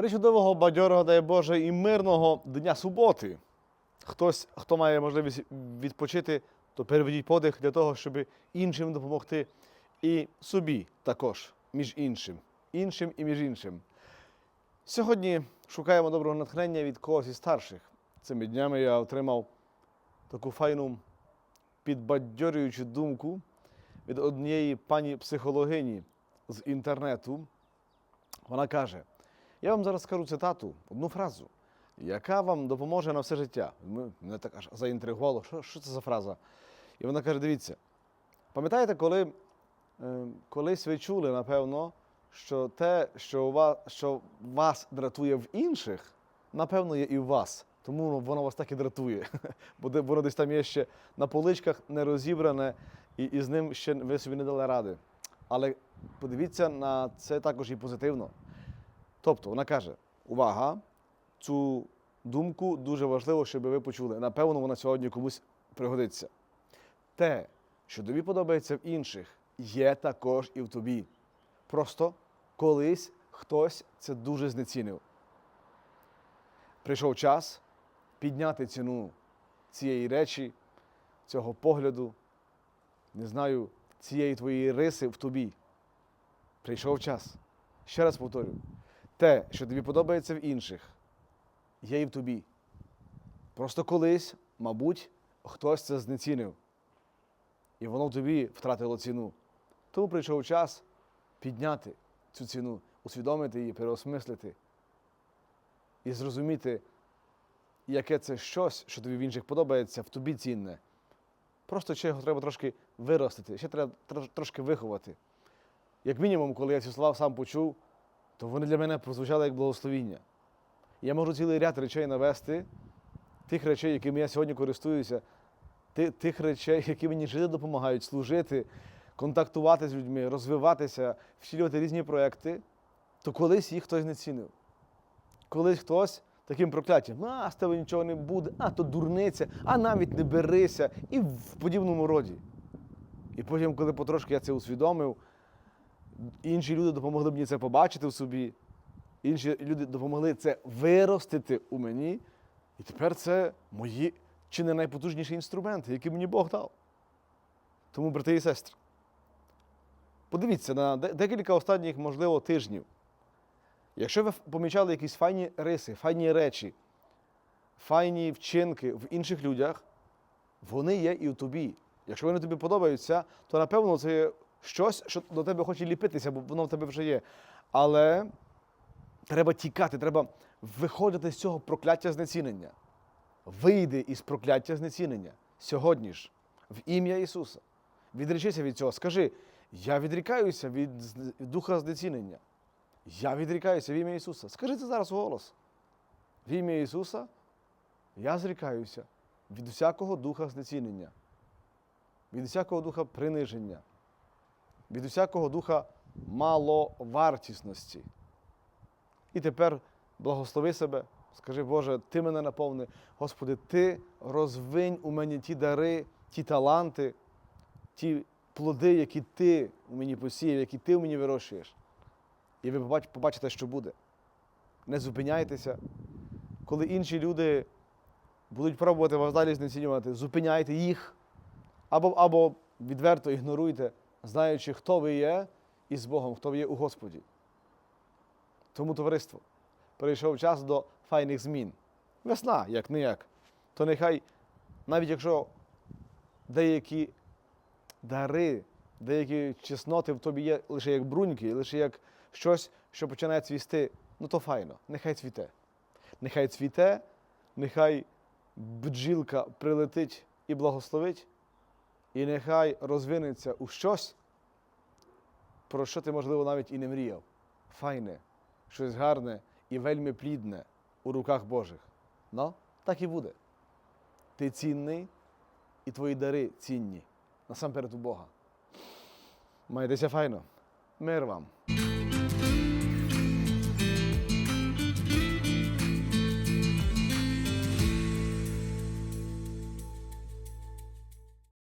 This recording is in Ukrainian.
Причудового, бадьорого, дай Боже, і мирного дня суботи. Хтось, хто має можливість відпочити, то переведіть подих для того, щоб іншим допомогти. І собі також, між іншим. Іншим і між іншим. Сьогодні шукаємо доброго натхнення від когось із старших. Цими днями я отримав таку файну підбадьорюючу думку від однієї пані психологині з інтернету. Вона каже: я вам зараз скажу цитату, одну фразу, яка вам допоможе на все життя. Мене так аж заінтригувало, що, що це за фраза? І вона каже: дивіться, пам'ятаєте, коли е, колись ви чули, напевно, що те, що, у вас, що вас дратує в інших, напевно, є і в вас. Тому воно вас так і дратує. Бо воно десь там є ще на поличках не розібране, і, і з ним ще ви собі не дали ради. Але подивіться на це також і позитивно. Тобто вона каже: увага, цю думку дуже важливо, щоб ви почули. Напевно, вона сьогодні комусь пригодиться. Те, що тобі подобається в інших, є також і в тобі. Просто колись хтось це дуже знецінив. Прийшов час підняти ціну цієї речі, цього погляду, не знаю, цієї твоєї риси в тобі. Прийшов час. Ще раз повторю: те, що тобі подобається в інших, є і в тобі. Просто колись, мабуть, хтось це знецінив. І воно в тобі втратило ціну. Тому прийшов час підняти цю ціну, усвідомити її, переосмислити і зрозуміти, яке це щось, що тобі в інших подобається, в тобі цінне. Просто ще його треба трошки виростити, ще треба трошки виховати. Як мінімум, коли я ці слова сам почув, то вони для мене прозвучали як благословіння. Я можу цілий ряд речей навести, тих речей, якими я сьогодні користуюся, тих речей, які мені жити допомагають, служити, контактувати з людьми, розвиватися, втілювати різні проекти, то колись їх хтось не цінив. Колись хтось таким прокляттям, а з тебе нічого не буде, а то дурниця, а навіть не берися, і в подібному роді. І потім, коли потрошки я це усвідомив, інші люди допомогли мені це побачити в собі, інші люди допомогли це виростити у мені. І тепер це мої чи не найпотужніші інструменти, які мені Бог дав. Тому, брати і сестри, подивіться на декілька останніх, можливо, тижнів. Якщо ви помічали якісь файні риси, файні речі, файні вчинки в інших людях, вони є і в тобі. Якщо вони тобі подобаються, то напевно це щось, що до тебе хоче ліпитися, бо воно в тебе вже є. Але треба тікати, треба виходити з цього прокляття знецінення. Вийди із прокляття знецінення сьогодні ж, в ім'я Ісуса. Відречися від цього. Скажи: я відрікаюся від духа знецінення. Я відрікаюся в ім'я Ісуса. Скажи це зараз голос. В ім'я Ісуса я зрікаюся від усякого духа знецінення, від усякого духа приниження, від усякого духа маловартісності. І тепер благослови себе, скажи, Боже, Ти мене наповни. Господи, Ти розвинь у мені ті дари, ті таланти, ті плоди, які Ти у мені посіяв, які Ти у мені вирощуєш. І ви побачите, що буде. Не зупиняйтеся. Коли інші люди будуть пробувати вас далі знецінювати, зупиняйте їх або, або відверто ігноруйте, знаючи, хто ви є із Богом, хто ви є у Господі. Тому, товариство, прийшов час до файних змін. Весна, як не як. То нехай, навіть якщо деякі дари, деякі чесноти в тобі є лише як бруньки, лише як щось, що починає цвісти, ну то файно, нехай цвіте. Нехай цвіте, нехай бджілка прилетить і благословить, і нехай розвинеться у щось, про що ти, можливо, навіть і не мріяв. Файне, щось гарне і вельми плідне у руках Божих. Ну, так і буде. Ти цінний, і твої дари цінні. Насамперед у Бога. Майтеся файно. Мир вам.